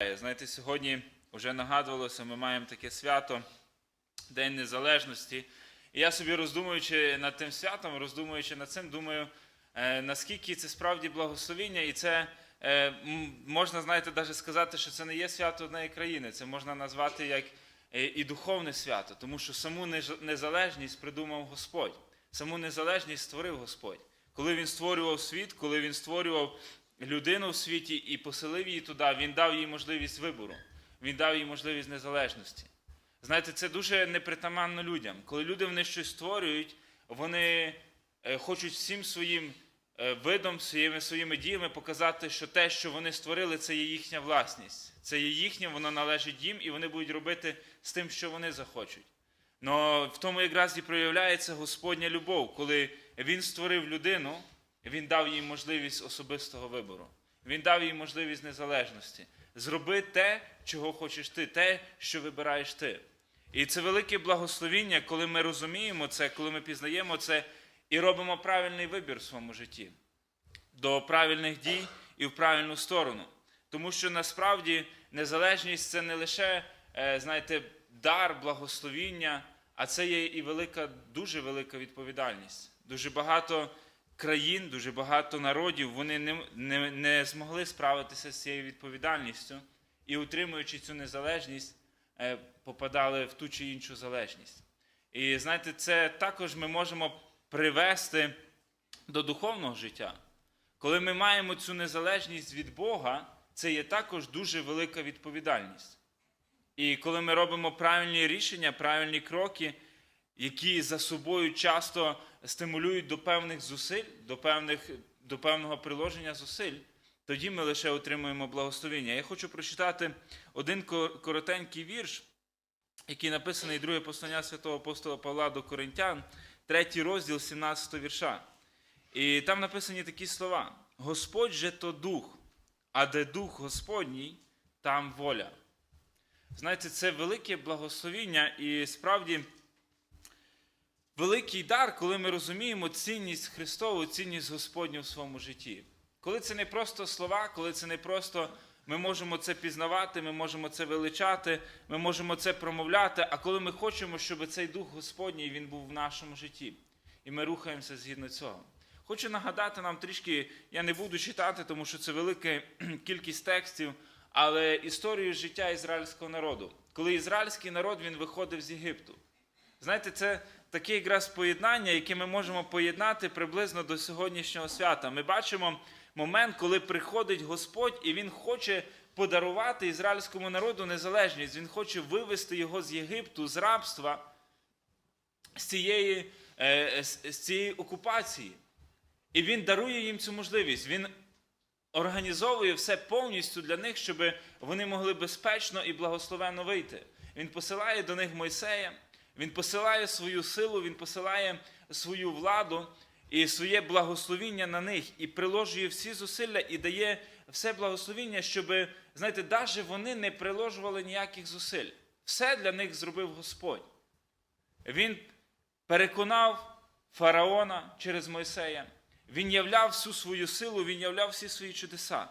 Знаєте, сьогодні вже нагадувалося, ми маємо таке свято, День Незалежності. І я собі роздумуючи над тим святом, роздумуючи над цим, думаю, е, наскільки це справді благословіння, і це е, можна, знаєте, навіть сказати, що це не є свято однієї країни, це можна назвати як е, і духовне свято, тому що саму незалежність придумав Господь, саму незалежність створив Господь. Коли він створював світ, коли він створював людину в світі і поселив її туди, він дав їй можливість вибору, він дав їй можливість незалежності. Знаєте, це дуже непритаманно людям. Коли люди вони щось створюють, вони е, хочуть всім своїм е, видом, своїми своїми діями показати, що те, що вони створили, це є їхня власність. Це є їхнє, воно належить їм, і вони будуть робити з тим, що вони захочуть. Но в тому якраз і проявляється Господня любов, коли Він створив людину, Він дав їй можливість особистого вибору. Він дав їй можливість незалежності. Зроби те, чого хочеш ти, те, що вибираєш ти. І це велике благословіння, коли ми розуміємо це, коли ми пізнаємо це і робимо правильний вибір в своєму житті до правильних дій і в правильну сторону. Тому що насправді незалежність це не лише, е, знаєте, дар, благословіння, а це є і велика, дуже велика відповідальність. Дуже багато країн, дуже багато народів вони не, не, не змогли справитися з цією відповідальністю і, утримуючи цю незалежність, е, попадали в ту чи іншу залежність. І знаєте, це також ми можемо привести до духовного життя. Коли ми маємо цю незалежність від Бога, це є також дуже велика відповідальність. І коли ми робимо правильні рішення, правильні кроки, які за собою часто стимулюють до певних зусиль, до, певних, до певного приложення зусиль, тоді ми лише отримуємо благословення. Я хочу прочитати один коротенький вірш, який написаний друге послання святого апостола Павла до Коринтян, третій розділ 17 вірша. І там написані такі слова: Господь же то дух, а де дух Господній, там воля. Знаєте, це велике благословіння і справді великий дар, коли ми розуміємо цінність Христову, цінність Господню в своєму житті. Коли це не просто слова, коли це не просто ми можемо це пізнавати, ми можемо це величати, ми можемо це промовляти, а коли ми хочемо, щоб цей Дух Господній він був в нашому житті. І ми рухаємося згідно цього. Хочу нагадати нам трішки, я не буду читати, тому що це велика кількість текстів, але історію життя ізраїльського народу. Коли ізраїльський народ він виходив з Єгипту. Знаєте, це таке якраз поєднання, яке ми можемо поєднати приблизно до сьогоднішнього свята. Ми бачимо момент, коли приходить Господь і Він хоче подарувати ізраїльському народу незалежність. Він хоче вивести його з Єгипту, з рабства, з цієї, е, з з цієї окупації. І він дарує їм цю можливість. Він організовує все повністю для них, щоб вони могли безпечно і благословенно вийти. Він посилає до них Мойсея, він посилає свою силу, він посилає свою владу і своє благословіння на них, і приложує всі зусилля і дає все благословіння, щоб, знаєте, навіть вони не приложували ніяких зусиль. Все для них зробив Господь. Він переконав фараона через Мойсея. Він являв всю свою силу, він являв всі свої чудеса.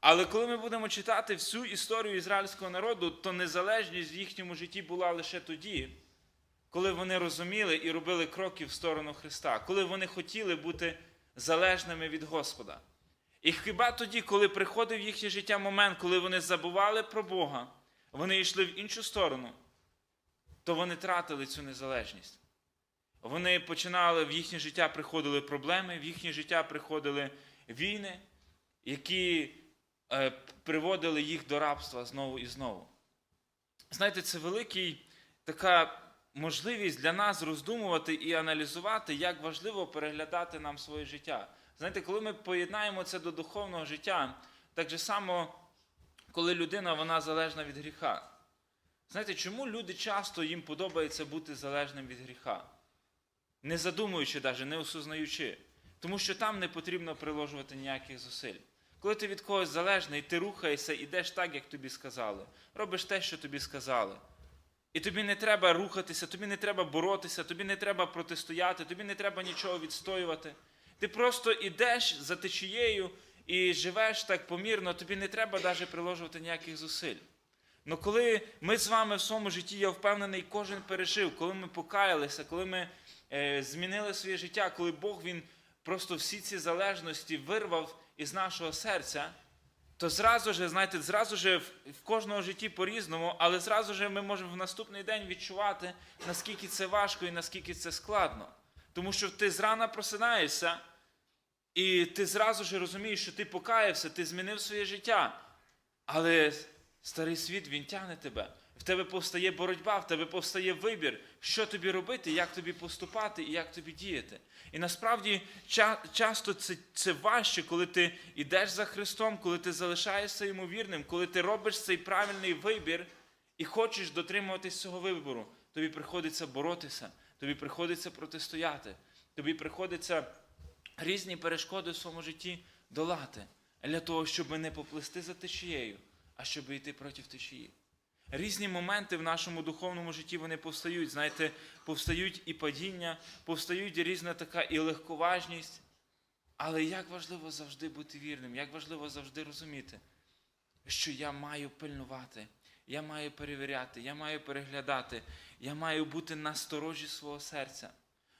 Але коли ми будемо читати всю історію ізраїльського народу, то незалежність в їхньому житті була лише тоді, коли вони розуміли і робили кроки в сторону Христа, коли вони хотіли бути залежними від Господа. І хіба тоді, коли приходив в їхнє життя момент, коли вони забували про Бога, вони йшли в іншу сторону, то вони тратили цю незалежність. Вони починали в їхнє життя приходили проблеми, в їхнє життя приходили війни, які е, приводили їх до рабства знову і знову. Знаєте, це великий така можливість для нас роздумувати і аналізувати, як важливо переглядати нам своє життя. Знаєте, коли ми поєднаємо це до духовного життя, так же само, коли людина вона залежна від гріха. Знаєте, чому люди часто їм подобається бути залежним від гріха? не задумуючи навіть, не осознаючи. Тому що там не потрібно приложувати ніяких зусиль. Коли ти від когось залежний, ти рухаєшся, ідеш так, як тобі сказали. Робиш те, що тобі сказали. І тобі не треба рухатися, тобі не треба боротися, тобі не треба протистояти, тобі не треба нічого відстоювати. Ти просто йдеш за течією і живеш так помірно, тобі не треба навіть приложувати ніяких зусиль. Ну коли ми з вами в своєму житті, я впевнений, кожен пережив, коли ми покаялися, коли ми е, змінили своє життя, коли Бог Він просто всі ці залежності вирвав із нашого серця, то зразу же, знаєте, зразу же в, кожного житті по-різному, але зразу же ми можемо в наступний день відчувати, наскільки це важко і наскільки це складно. Тому що ти зрана просинаєшся, і ти зразу ж розумієш, що ти покаявся, ти змінив своє життя. Але старий світ, він тягне тебе. В тебе повстає боротьба, в тебе повстає вибір, що тобі робити, як тобі поступати і як тобі діяти. І насправді ча- часто це, це важче, коли ти йдеш за Христом, коли ти залишаєшся йому вірним, коли ти робиш цей правильний вибір і хочеш дотримуватись цього вибору. Тобі приходиться боротися, тобі приходиться протистояти, тобі приходиться різні перешкоди в своєму житті долати для того, щоб не поплисти за течією, а щоб йти проти течії. Різні моменти в нашому духовному житті вони повстають. Знаєте, повстають і падіння, повстають різна така і легковажність. Але як важливо завжди бути вірним, як важливо завжди розуміти, що я маю пильнувати, я маю перевіряти, я маю переглядати, я маю бути насторожі свого серця,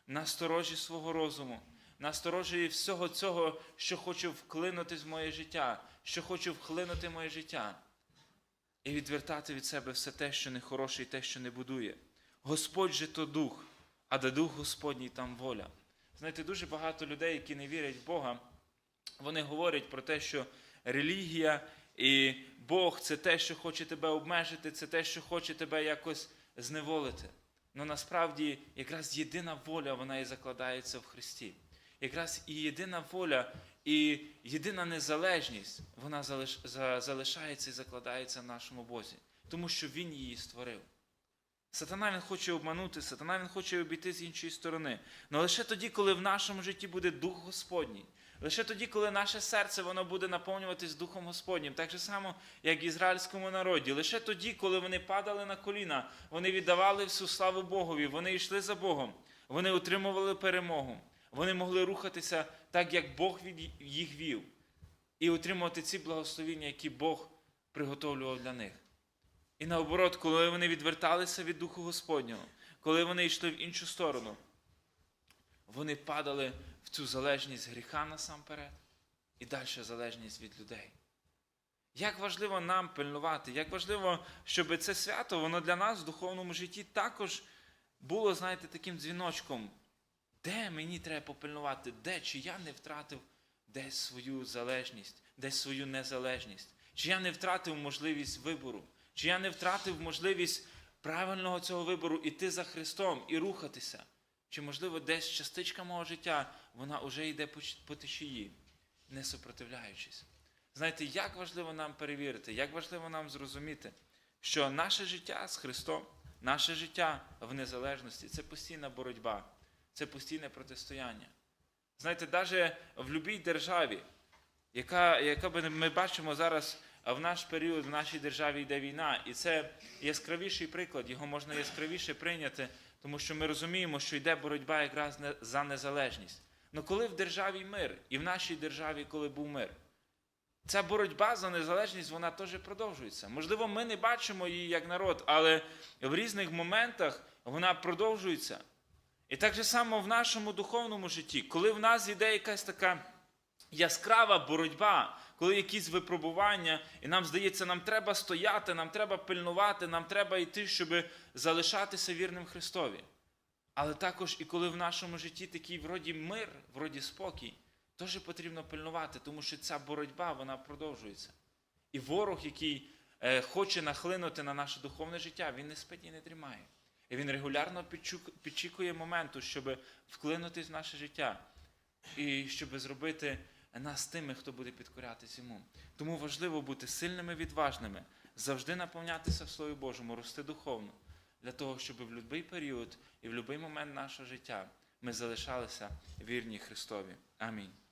насторожі свого розуму, насторожі всього цього, що хоче вклинути в моє життя, що хоче вхлинути в моє життя і відвертати від себе все те, що не хороше, і те, що не будує. Господь же то дух, а де дух Господній там воля. Знаєте, дуже багато людей, які не вірять в Бога, вони говорять про те, що релігія і Бог це те, що хоче тебе обмежити, це те, що хоче тебе якось зневолити. Але насправді якраз єдина воля вона і закладається в Христі. Якраз і єдина воля, і єдина незалежність, вона залишається і закладається в нашому Бозі, тому що Він її створив. Сатана він хоче обманути, сатана він хоче обійти з іншої сторони. Але лише тоді, коли в нашому житті буде Дух Господній, лише тоді, коли наше серце воно буде наповнюватись Духом Господнім, так же само, як в ізраїльському народі. Лише тоді, коли вони падали на коліна, вони віддавали всю славу Богові, вони йшли за Богом, вони отримували перемогу, вони могли рухатися так, як Бог від їх вів, і отримувати ці благословіння, які Бог приготовлював для них. І наоборот, коли вони відверталися від Духу Господнього, коли вони йшли в іншу сторону, вони падали в цю залежність гріха насамперед і далі залежність від людей. Як важливо нам пильнувати, як важливо, щоб це свято, воно для нас в духовному житті також було, знаєте, таким дзвіночком, де мені треба попильнувати, де чи я не втратив десь свою залежність, десь свою незалежність, чи я не втратив можливість вибору, чи я не втратив можливість правильного цього вибору іти за Христом і рухатися. Чи, можливо, десь частичка мого життя, вона вже йде по, течії, не супротивляючись. Знаєте, як важливо нам перевірити, як важливо нам зрозуміти, що наше життя з Христом, наше життя в незалежності це постійна боротьба, це постійне протистояння. Знаєте, навіть в будь-якій державі, яка, яка ми бачимо зараз в наш період в нашій державі йде війна, і це яскравіший приклад, його можна яскравіше прийняти, тому що ми розуміємо, що йде боротьба якраз за незалежність. Ну коли в державі мир, і в нашій державі, коли був мир, ця боротьба за незалежність вона теж продовжується. Можливо, ми не бачимо її як народ, але в різних моментах вона продовжується. І так же само в нашому духовному житті, коли в нас йде якась така яскрава боротьба, коли якісь випробування, і нам здається, нам треба стояти, нам треба пильнувати, нам треба йти, щоб залишатися вірним Христові. Але також і коли в нашому житті такий вроді мир, вроді спокій, теж потрібно пильнувати, тому що ця боротьба вона продовжується. І ворог, який е, хоче нахлинути на наше духовне життя, він не спить і не дрімає. І він регулярно підчікує моменту, щоб вклинутись в наше життя і щоб зробити нас тими, хто буде підкорятись йому. Тому важливо бути сильними, відважними, завжди наповнятися в Слові Божому, рости духовно, для того, щоб в будь-який період і в будь-який момент нашого життя ми залишалися вірні Христові. Амінь.